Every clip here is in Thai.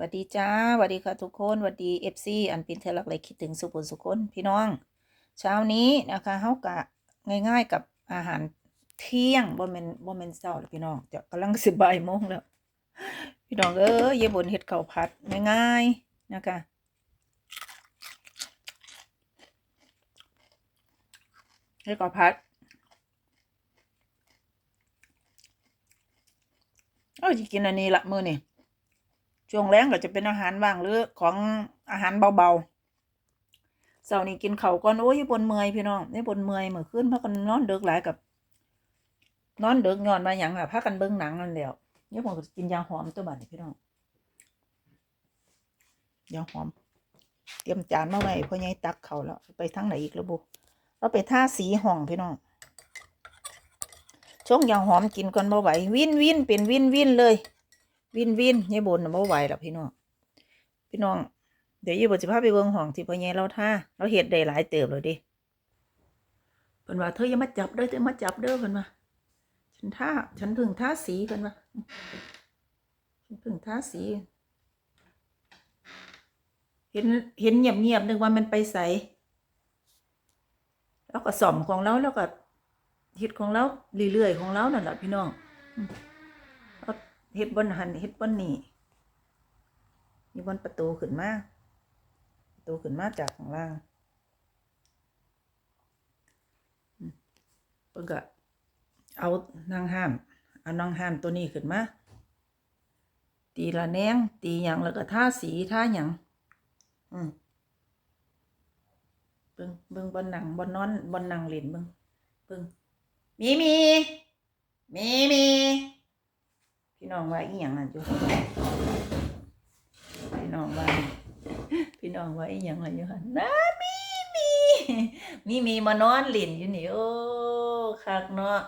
สวัสดีจ้าสวัสดีค่ะทุกคนสวัสดีเอฟซีอันเป็นเทลักเลยคิดถึงสุขุนสุคนพี่น้อง เช้านี้นะคะเฮากะง่าย ๆกับอาหารเที่ยงบ่แมนบ่แมนเช้าพี่น้องจะกำลังสิบ่ายโมงแล้ว พี่น้องเอ้ยเยบนเฮ็ดข้าวผัดง่ายๆนะคะเฮ็ดข้าวผัดเอ้ยกินอันนี้ละมื้อนี้ ช่วงแรงก็จะเป็นอาหารว่างหรือของอาหารเบาๆเสาร์นี้กินเขาก่อนโอ้ยบนเมื่อยพี่น้องนี่บนเมื่อยเมื่อคืนพักกันนอนเดึกหลายกับนอนเดึกย้อนมาอย่างอะพักกันเบิ่งหนังนั่นแล้วเนี่ยผมก็กินยาหอมตัวบัดนี่พี่น้องยาหอม เตรียมจานมาไว้พ่อใหญ่ตักเขาแล้ว ไปทางไหนอีกแล้วบุเราไปท่าสีห้องพี่น้องช่วงยาหอมกินก่อนบ่ไหววินวินเป็นวินวินเลย วินวินยายบนน่ะบ่ไหวแล้วพี่น้อง พี่น้อง เดี๋ยวยายบนสิพาไปเบิ่งห้องที่พ่อใหญ่เราท่าเราเฮ็ดได้หลายเติบเลยดิเพิ่นว่าเธออย่ามาจับเด้อเธอมาจับเด้อเพิ่นว่าฉันท่าฉันเพิ่งท่าสีเพิ่นว่าฉันเพิ่งท่าสี เห็นเห็นเงียบๆนึกว่ามันไปใสแล้วก็ส่อมของเราแล้วก็เฮ็ดของเราเรื่อยๆของเรานั่นแหละพี่น้อง เฮ็ดบนหันเฮ็ดบนนี่มีบนประตูขึ้นมาประตูขึ้นมาจากข้างล่างเพิ่นก็เอานางห้ามเอานางห้ามตัวนี้ขึ้นมาตีละแนงตีหยังแล้วก็ทาสีทาหยังอืมเบิ่งเบิ่งบนหนังบนนอนบนนังเล่นเบิ่งเบิ่งมีมีมีมี พี่น้องว่าอีหยังนั่นจุพี่น้องว่า พี่น้องว่าอีหยังนั่นอยู่หันน้ามีมีมีมีมานอนหลินอยู่นี่โอ้คักเนาะ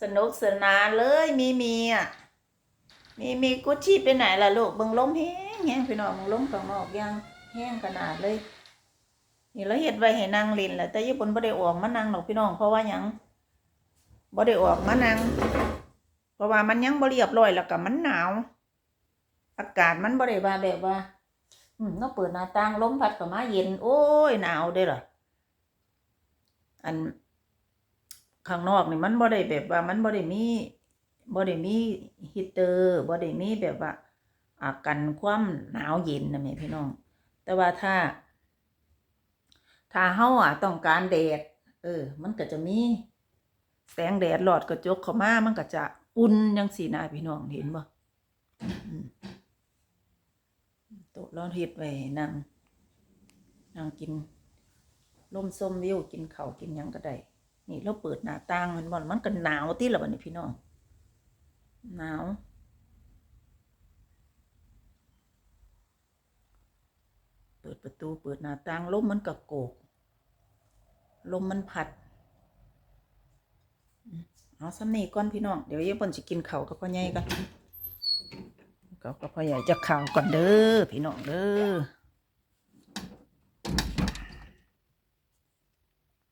สนุกสนานเลยมีมีอะมีมีกุชชี่ไปไหนล่ะลูกเบิ่งลมแห้งแห้งพี่น้องเบิ่งลมข้างนอกยังแห้งขนาดเลยนี่แล้วเฮ็ดไว้ให้นางลินแหละแต่ญี่ปุ่นบ่ได้ออกมานั่งดอกพี่น้องเพราะว่าหยังบ่ได้ออกมานั่ง เพราะว่ามันยังบ่เรียบร้อยแล้วก็มันหนาว อากาศมันบ่ได้ว่าแบบว่า อืมเนาะเปิดหน้าต่างลมพัดเข้ามาเย็น โอ้ยหนาวด้อล่ะอันข้างนอกนี่มันบ่ได้แบบว่า มันบ่ได้มีบ่ได้มีฮีตเตอร์บ่ได้มีแบบว่าอากันความหนาวเย็นนะแม่พี่น้อง แต่ว่าถ้า ถ้าเฮาอะต้องการแดด เออ มันก็จะมี แสงแดดหลอดกระจกเข้ามามันก็จะ อุ่นจังสีนะพี่น้องเห็นบ่โต๊ะร้อนเฮ็ดไว้นั่งนั่งกินลมส้มวิวกินข้าวกินยังก็ได้ นี่เราเปิดหน้าต่างมันบ่มันก็หนาวติละบัดนี้พี่น้องหนาวเปิดประตูเปิดหน้าต่างลมมันก็โกกลมมันพัด เอาสำนีก่อนพี่น้องเดี๋ยวเยี่ยบนจะกินเขาวกับพ่อใหญ่กันเขากับพ่อใหญ่จะข่าวก่อนเด้อพี่น้องเด้อ